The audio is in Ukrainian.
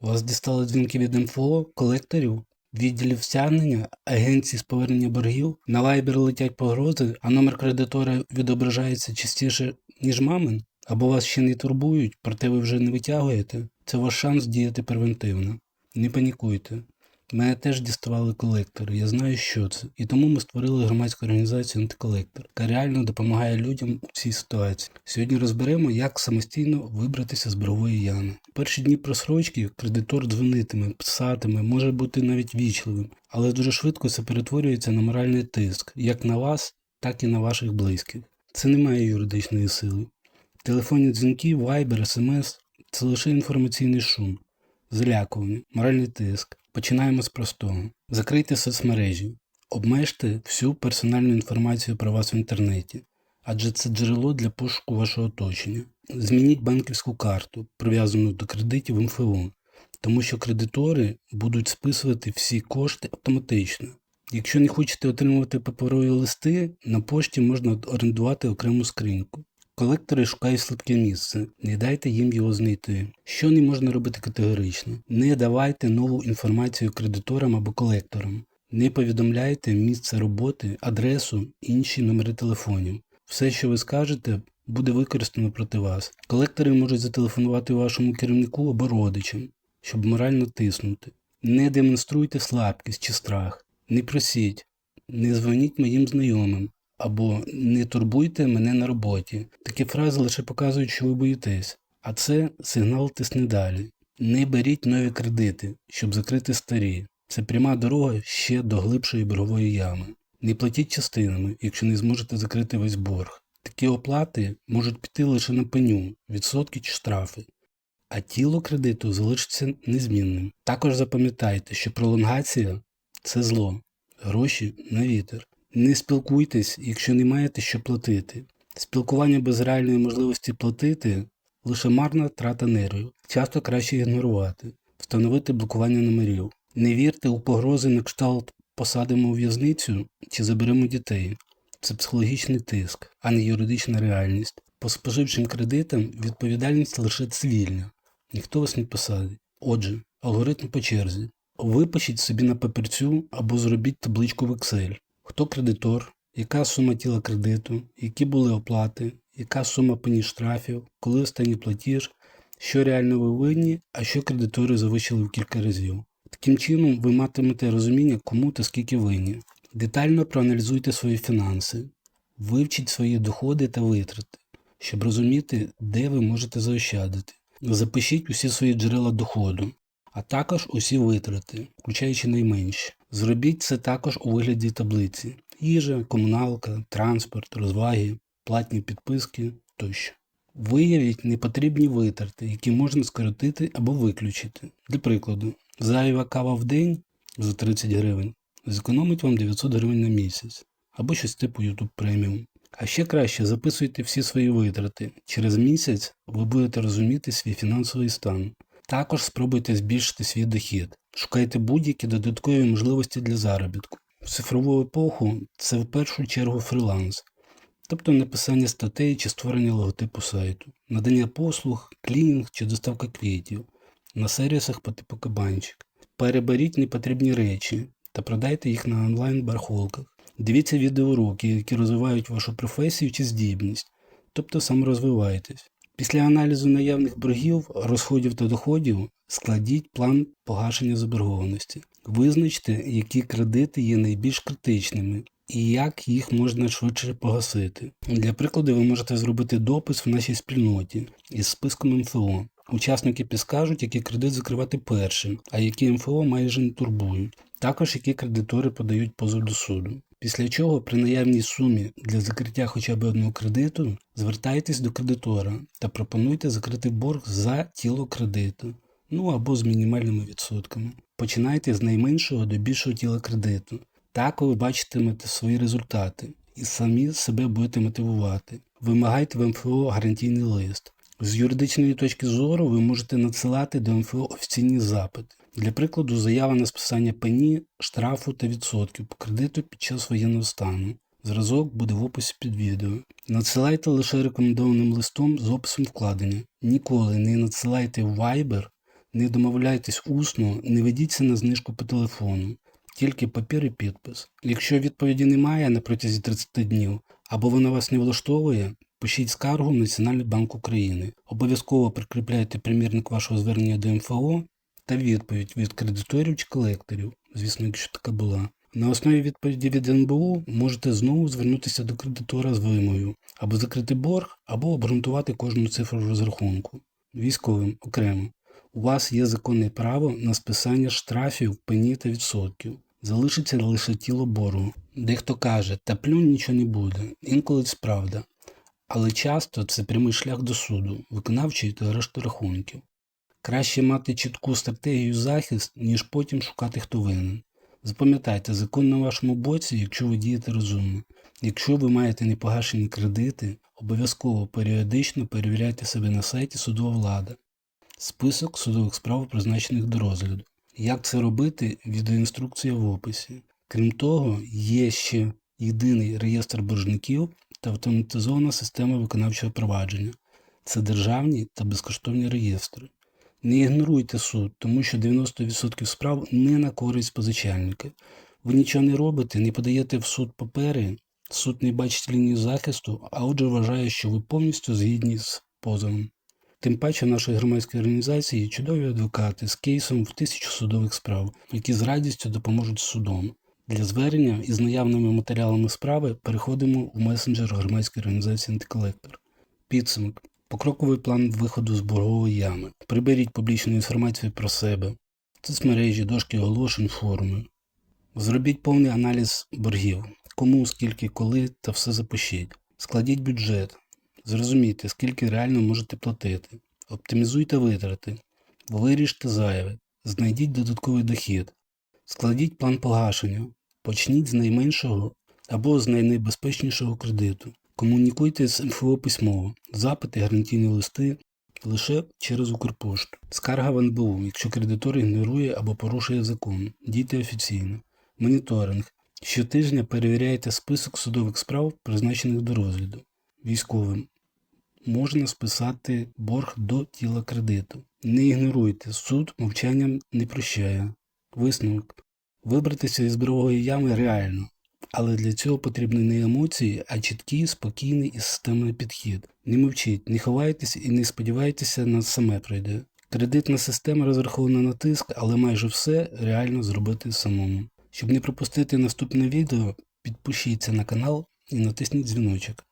Вас дістали дзвінки від МФО, колекторів, відділів стягнення, агенцій з повернення боргів, на вайбер летять погрози, а номер кредитора відображається частіше, ніж мамин? Або вас ще не турбують, проте ви вже не витягуєте? Це ваш шанс діяти превентивно. Не панікуйте. Мене теж діставали колектори, я знаю, що це. І тому ми створили громадську організацію Антиколектор, яка реально допомагає людям у цій ситуації. Сьогодні розберемо, як самостійно вибратися з боргової ями. Перші дні просрочки кредитор дзвонитиме, писатиме, може бути навіть вічливим, але дуже швидко це перетворюється на моральний тиск, як на вас, так і на ваших близьких. Це не має юридичної сили. Телефонні дзвінки, вайбер, смс це лише інформаційний шум, залякування, моральний тиск. Починаємо з простого. Закрийте соцмережі, обмежте всю персональну інформацію про вас в інтернеті, адже це джерело для пошуку вашого оточення. Змініть банківську карту, прив'язану до кредитів МФО, тому що кредитори будуть списувати всі кошти автоматично. Якщо не хочете отримувати паперові листи, на пошті можна орендувати окрему скриньку. Колектори шукають слабке місце, не дайте їм його знайти. Що не можна робити категорично? Не давайте нову інформацію кредиторам або колекторам. Не повідомляйте місце роботи, адресу, інші номери телефонів. Все, що ви скажете, буде використано проти вас. Колектори можуть зателефонувати вашому керівнику або родичам, щоб морально тиснути. Не демонструйте слабкість чи страх. Не просіть, не дзвоніть моїм знайомим або не турбуйте мене на роботі. Такі фрази лише показують, що ви боїтесь, а це сигнал тисни далі. Не беріть нові кредити, щоб закрити старі. Це пряма дорога ще до глибшої боргової ями. Не платіть частинами, якщо не зможете закрити весь борг. Такі оплати можуть піти лише на пеню, відсотки чи штрафи, а тіло кредиту залишиться незмінним. Також запам'ятайте, що пролонгація це зло, гроші на вітер. Не спілкуйтесь, якщо не маєте що платити. Спілкування без реальної можливості платити лише марна трата нервів. Часто краще ігнорувати, встановити блокування номерів. Не вірте у погрози на кшталт посадимо у в'язницю чи заберемо дітей. Це психологічний тиск, а не юридична реальність. По споживчим кредитам відповідальність лише цивільна. Ніхто вас не посадить. Отже, алгоритм по черзі. Випишіть собі на папірцю або зробіть табличку в Excel. Хто кредитор, яка сума тіла кредиту, які були оплати, яка сума пені штрафів, коли останній платіж, що реально ви винні, а що кредитори завищили в кілька разів. Таким чином ви матимете розуміння, кому та скільки винні. Детально проаналізуйте свої фінанси, вивчіть свої доходи та витрати, щоб розуміти, де ви можете заощадити. Запишіть усі свої джерела доходу, а також усі витрати, включаючи найменші. Зробіть це також у вигляді таблиці: їжа, комуналка, транспорт, розваги, платні підписки тощо. Виявіть непотрібні витрати, які можна скоротити або виключити. Для прикладу, зайва кава в день за 30 гривень зекономить вам 900 гривень на місяць або щось типу YouTube Premium. А ще краще записуйте всі свої витрати. Через місяць ви будете розуміти свій фінансовий стан. Також спробуйте збільшити свій дохід. Шукайте будь-які додаткові можливості для заробітку. В цифрову епоху це в першу чергу фріланс, тобто написання статей чи створення логотипу сайту, надання послуг, клінінг чи доставка квітів на сервісах по типу кабанчик. Переберіть непотрібні речі та продайте їх на онлайн-барахолках. Дивіться відеоуроки, які розвивають вашу професію чи здібність, тобто саморозвивайтесь. Після аналізу наявних боргів, розходів та доходів складіть план погашення заборгованості. Визначте, які кредити є найбільш критичними і як їх можна швидше погасити. Для прикладу, ви можете зробити допис в нашій спільноті із списком МФО. Учасники підскажуть, який кредит закривати першим, а які МФО майже не турбують. Також які кредитори подають позов до суду. Після чого при наявній сумі для закриття хоча б одного кредиту звертайтесь до кредитора та пропонуйте закрити борг за тіло кредиту, ну або з мінімальними відсотками. Починайте з найменшого до більшого тіла кредиту. Так ви бачитимете свої результати і самі себе будете мотивувати. Вимагайте в МФО гарантійний лист. З юридичної точки зору ви можете надсилати до МФО офіційні запити. Для прикладу, заява на списання пені, штрафу та відсотків по кредиту під час воєнного стану. Зразок буде в описі під відео. Надсилайте лише рекомендованим листом з описом вкладення. Ніколи не надсилайте Viber Не домовляйтесь усно, не ведіться на знижку по телефону. Тільки папір і підпис. Якщо відповіді немає на протязі 30 днів або вона вас не влаштовує, пишіть скаргу в Національний банк України. Обов'язково прикріпляйте примірник вашого звернення до МФО та відповідь від кредиторів чи колекторів, звісно, якщо така була. На основі відповіді від НБУ можете знову звернутися до кредитора з вимогою або закрити борг, або обґрунтувати кожну цифру розрахунку. Військовим окремо. У вас є законне право на списання штрафів, пені та відсотків. Залишиться лише тіло боргу. Дехто каже, та плюнь нічого не буде, інколи це правда. Але часто це прямий шлях до суду, виконавчої та арешту рахунків. Краще мати чітку стратегію захист, ніж потім шукати хто винен. Запам'ятайте, закон на вашому боці, якщо ви дієте розумно. Якщо ви маєте непогашені кредити, обов'язково періодично перевіряйте себе на сайті судова влада. Список судових справ, призначених до розгляду. Як це робити? Відеоінструкція в описі. Крім того, є ще єдиний реєстр боржників та автоматизована система виконавчого провадження. Це державні та безкоштовні реєстри. Не ігноруйте суд, тому що 90% справ не на користь позичальника. Ви нічого не робите, не подаєте в суд папери, суд не бачить лінію захисту, а отже вважає, що ви повністю згідні з позовом. Тим паче в нашій громадській організації чудові адвокати з кейсом в тисячу судових справ, які з радістю допоможуть судом. Для звернення із наявними матеріалами справи переходимо у месенджер громадської організації Антиколектор. Підсумок. Покроковий план виходу з боргової ями. Приберіть публічну інформацію про себе, соцмережі, дошки оголошень, форуми. Зробіть повний аналіз боргів, кому, скільки, коли та все запишіть. Складіть бюджет. Зрозумійте, скільки реально можете платити. Оптимізуйте витрати. Виріжте зайве. Знайдіть додатковий дохід. Складіть план погашення. Почніть з найменшого або з найнебезпечнішого кредиту. Комунікуйте з МФО письмово, запити, гарантійні листи лише через Укрпошту. Скарга в НБУ, якщо кредитор ігнорує або порушує закон. Дійте офіційно. Моніторинг. Щотижня перевіряйте список судових справ, призначених до розгляду. Військовим. Можна списати борг до тіла кредиту. Не ігноруйте, суд мовчанням не прощає. Висновок. Вибратися із боргової ями реально, але для цього потрібні не емоції, а чіткий, спокійний і системний підхід. Не мовчіть, не ховайтесь і не сподівайтеся на саме пройде. Кредитна система розрахована на тиск, але майже все реально зробити самому. Щоб не пропустити наступне відео, підпишіться на канал і натисніть дзвіночок.